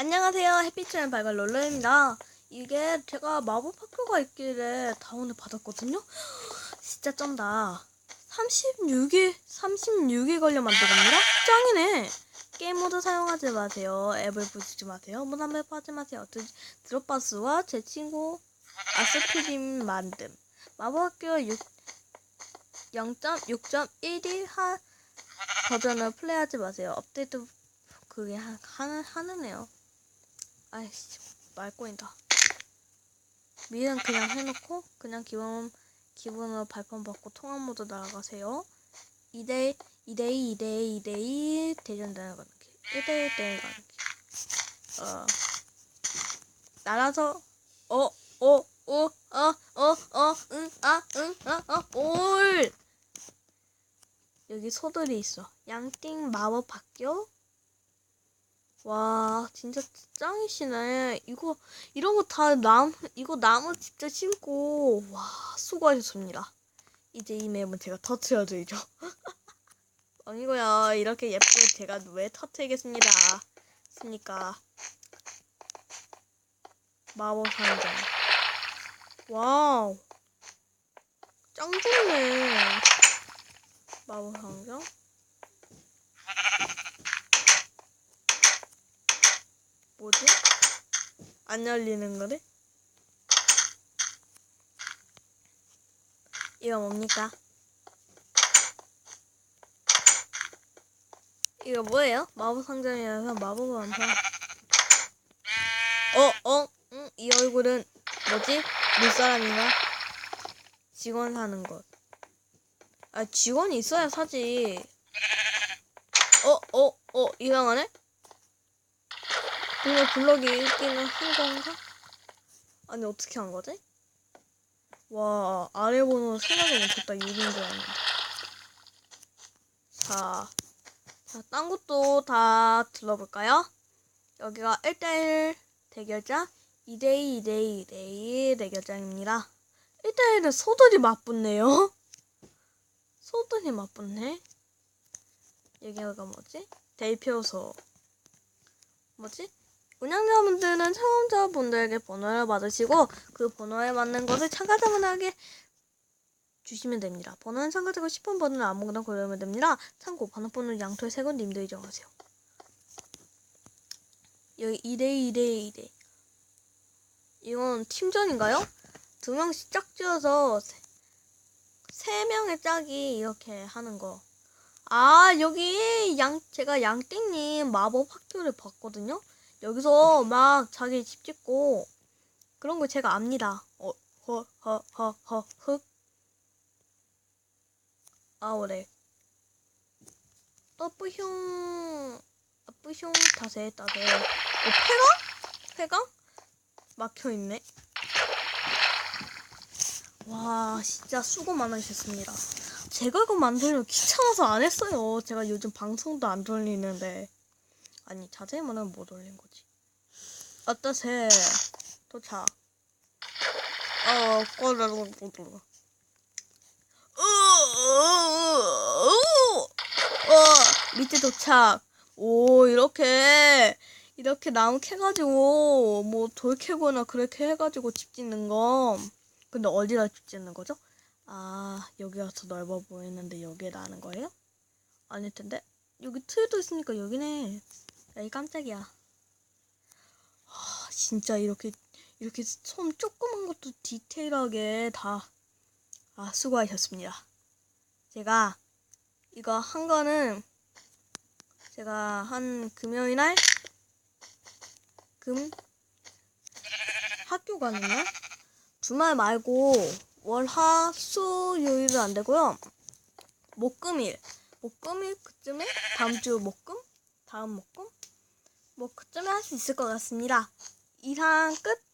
안녕하세요. 햇빛처럼 밝은 롤러입니다. 이게 제가 마법 학교가 있길래 다운을 받았거든요. 진짜 쩐다. 36일, 36일 걸려 만든 겁니다. 짱이네. 게임 모드 사용하지 마세요. 앱을 부수지 마세요. 문화맵 하지 마세요. 드, 드롭바스와 제 친구 아스피림 만듦. 마법학교 6, 0.6.1이 하 버전을 플레이하지 마세요. 업데이트 그게 하, 하는 하는 애요. 아이씨 말 꼬인다. 미는 그냥 해놓고 그냥 기본 기본으로 발판 받고 통화 모드 날아가세요. 2대 2대 2대 2대 대전 나가는 게 1대 1대 가는 게. 어 날아서 어 어 어 어 어 어 응 아 응아올 여기 소들이 있어. 양띵 마법 학교. 와, 진짜 짱이시네. 이거, 이런 거다 나무, 이거 나무 진짜 심고, 와, 수고하셨습니다. 이제 이 맵은 제가 터트려드리죠. 아니고요. 이렇게 예쁘게 제가 왜 터트리겠습니다. 습니까? 마법 상점. 와우. 짱 좋네. 마법 상점. 뭐지? 안 열리는 거래? 이거 뭡니까? 이거 뭐예요? 마법 상점이라서 마법을 안 사. 어, 어, 응, 이 얼굴은 뭐지? 물사람인가? 직원 사는 것. 아, 직원이 있어야 사지. 어, 어, 어, 이상하네? 그냥 블럭이 있기는 한 건가? 아니 어떻게 한 거지? 와 아래 번호 생각이 못했다 6인 줄 알았는데 자, 자, 딴 것도 다 들러볼까요? 여기가 1대1 대결자 2대2 2대2 2대2 대결장입니다 1대1은 소들이 맞붙네요 소들이 맞붙네 여기가 뭐지? 대표소 뭐지? 운영자분들은 처음자분들에게 번호를 받으시고 그 번호에 맞는 것을 참가자분에게 주시면 됩니다. 번호는 참가자가 싶은 번호를 아무거나 고르면 됩니다. 참고 번호번호 양토의 색은 님들이 정하세요. 여기 2대2 2대2 2대 이건 팀전인가요? 두 명씩 짝지어서 세, 세 명의 짝이 이렇게 하는 거. 아 여기 양 제가 양띵님 마법 학교를 봤거든요. 여기서 막 자기 집 짓고 그런 거 제가 압니다. 어, 허, 허, 허, 허, 흑. 아오래. 떠뿌숑, 뿌숑 다세 따세. 어, 폐강? 폐강? 막혀있네. 와, 진짜 수고 많으셨습니다. 제가 이거 만들면 귀찮아서 안 했어요. 제가 요즘 방송도 안 돌리는데. 아니 자세히 말하면 못 올린 거지. 어떠세? 도착. 어, 꺼내고 꺼내고. 어, 밑에 도착. 오, 이렇게 이렇게 나무 캐가지고 뭐 돌 캐거나 그렇게 해가지고 집 짓는 거. 근데 어디다 집 짓는 거죠? 아, 여기가 더 넓어 보이는데 여기에 나는 거예요? 아닐 텐데. 여기 틀도 있으니까 여기네. 에이 깜짝이야. 아, 진짜 이렇게 이렇게 손 조그만 것도 디테일하게 다 아, 수고하셨습니다. 제가 이거 한 거는 제가 한 금요일 날 금 학교 가는 날 주말 말고 월화 수요일은 안 되고요. 목금일 목금일 그쯤에 다음 주 목금 다음 목금 뭐 그쯤에 할 수 있을 것 같습니다. 이상 끝.